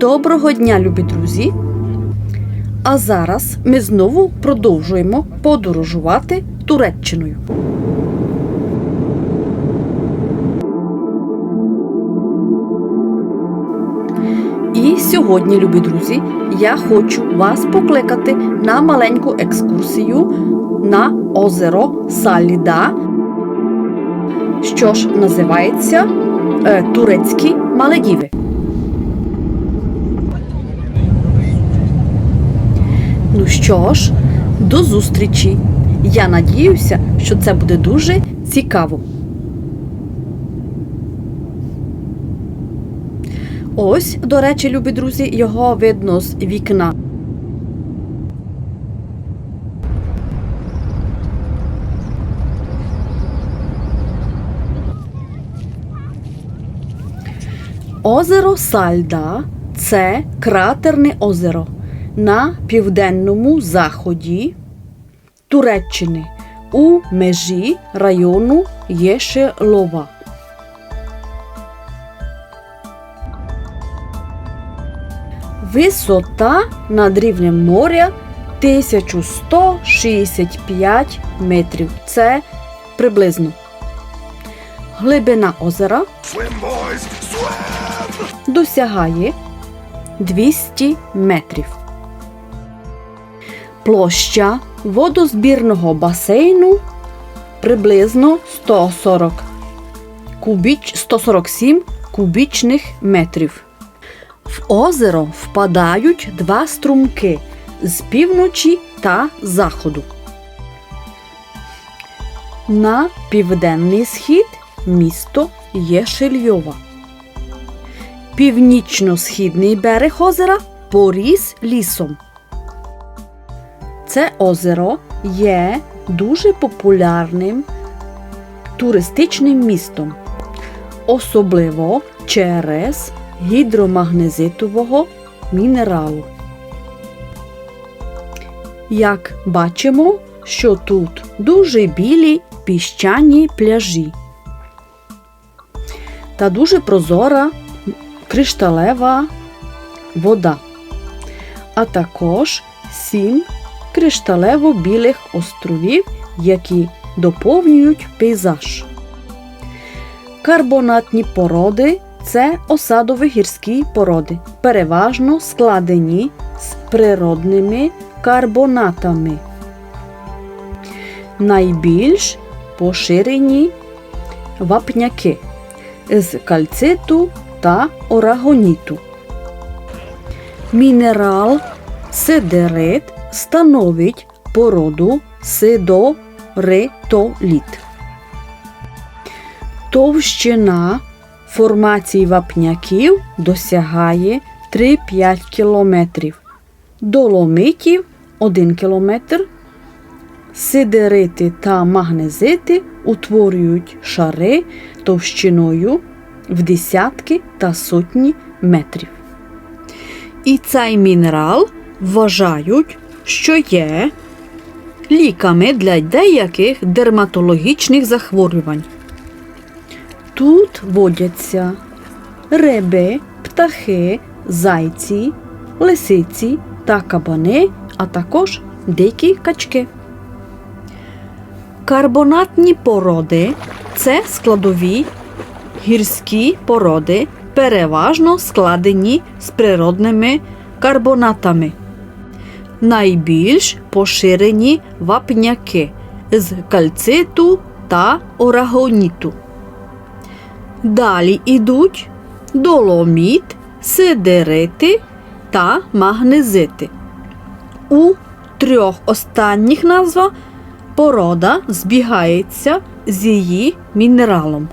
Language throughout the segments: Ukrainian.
Доброго дня, любі друзі! А зараз ми знову продовжуємо подорожувати Туреччиною. І сьогодні, любі друзі, я хочу вас покликати на маленьку екскурсію на озеро Саліда, що ж називається е, Турецькі Маледіви. Ну що ж, до зустрічі. Я надіюся, що це буде дуже цікаво. Ось, до речі, любі друзі, його видно з вікна. Озеро Сальда це кратерне озеро на південному заході Туреччини у межі району Єшелова. Висота над рівнем моря 1165 метрів. Це приблизно. Глибина озера Swim, boys, swim! Досягає 200 метрів. Площа водозбірного басейну приблизно 140 кубіч, 147 кубічних метрів. В озеро впадають два струмки з півночі та заходу. На південний схід місто Єшельйова. Північно-східний берег озера поріс лісом. Це озеро є дуже популярним туристичним містом, особливо через гідромагнезитового мінералу. Як бачимо, що тут дуже білі піщані пляжі та дуже прозора кришталева вода, а також сім кришталево-білих островів, які доповнюють пейзаж. Карбонатні породи це осадові гірські породи, переважно складені з природними карбонатами. Найбільш поширені вапняки з кальциту та орагоніту. Мінерал сидерит становить породу сидоритоліт. Товщина формації вапняків досягає 3-5 км. Доломитів 1 км. Сидерити та магнезити утворюють шари товщиною в десятки та сотні метрів. І цей мінерал вважають, що є ліками для деяких дерматологічних захворювань. Тут водяться риби, птахи, зайці, лисиці та кабани, а також дикі качки. Карбонатні породи це складові гірські породи, переважно складені з природними карбонатами. Найбільш поширені вапняки з кальциту та орагоніту. Далі йдуть доломіт, сидерити та магнезити. У трьох останніх назвах порода збігається з її мінералом.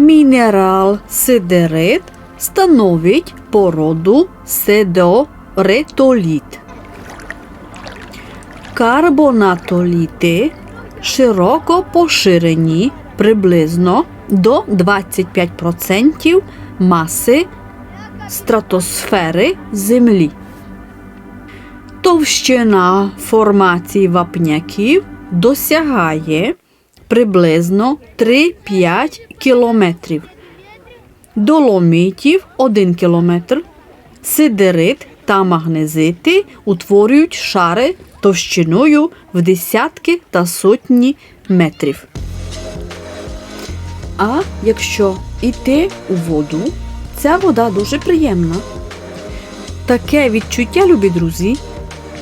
Мінерал сидерит становить породу седоритоліт. Карбонатоліти широко поширені приблизно до 25% маси стратосфери Землі. Товщина формації вапняків досягає приблизно 3-5 кілометрів. Доломітів 1 кілометр. Сидерит та магнезити утворюють шари товщиною в десятки та сотні метрів. А якщо йти у воду, ця вода дуже приємна. Таке відчуття, любі друзі,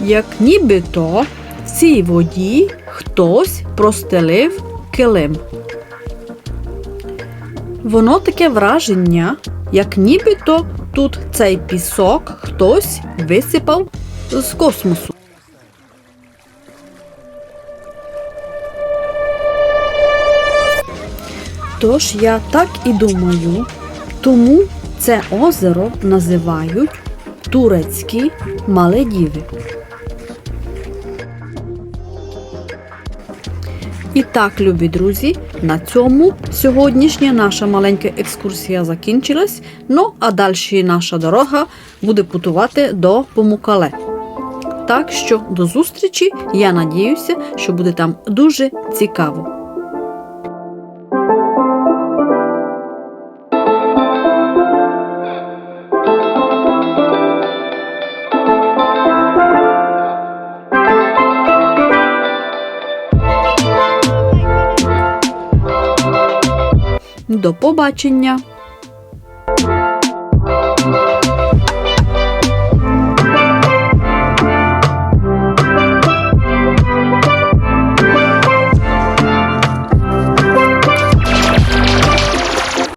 як нібито в цій воді хтось простелив килим. Воно таке враження, як нібито тут цей пісок хтось висипав з космосу. Тож я так і думаю, тому це озеро називають турецькі Маледіви. І так, любі друзі, на цьому сьогоднішня наша маленька екскурсія закінчилась. Ну, а далі наша дорога буде путувати до Помукале. Так що до зустрічі. Я надіюся, що буде там дуже цікаво. До побачення!